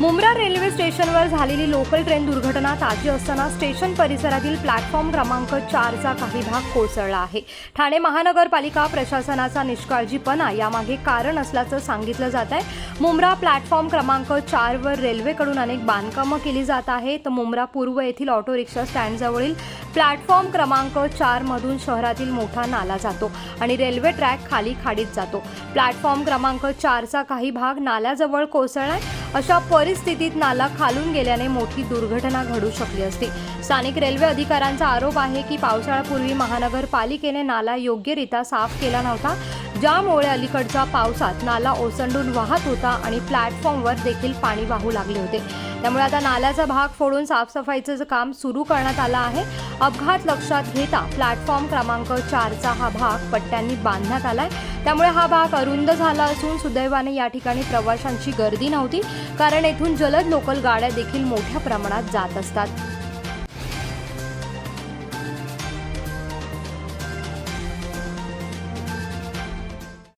Mumbra railway स्टेशनवर झालेली local train दुर्घटना ताजी असताना स्टेशन परिसरातील प्लॅटफॉर्म क्रमांक चारचा काही भाग कोसळला आहे. ठाणे महानगरपालिका प्रशासनाचा निष्काळजीपणा यामागे कारण असल्याचं सांगितलं जात आहे. मुंब्रा प्लॅटफॉर्म क्रमांक चारवर रेल्वेकडून अनेक बांधकामं केली जात आहेत. मुंब्रा पूर्व येथील ऑटो रिक्षा स्टँडजवळील प्लॅटफॉर्म क्रमांक चारमधून शहरातील मोठा नाला जातो आणि रेल्वे ट्रॅक खाली खाडीत जातो. प्लॅटफॉर्म क्रमांक चारचा काही भाग नाल्याजवळ कोसळलाय. अशा परिस्थितीत नाला खालून गेल्याने मोठी दुर्घटना घडू शकली असती. स्थानिक रेल्वे अधिकाऱ्यांचा आरोप आहे की पावसाळ्यापूर्वी महानगरपालिकेने नाला योग्यरित्या साफ केला नव्हता. ज्यामुळे अलीकडच्या पावसात नाला ओसंडून वाहत होता आणि प्लॅटफॉर्मवर देखील पाणी वाहू लागले होते. त्यामुळे आता नाल्याचा भाग फोडून साफसफाईचं काम सुरू करण्यात आलं आहे. अपघात लक्षात घेता प्लॅटफॉर्म क्रमांक चारचा हा भाग पट्ट्यांनी बांधण्यात आलाय. त्यामुळे हा भाग अरुंद झाला असून सुदैवाने या ठिकाणी प्रवाशांची गर्दी नव्हती. कारण येथून जलद लोकल गाड्या देखील मोठ्या प्रमाणात जात असतात.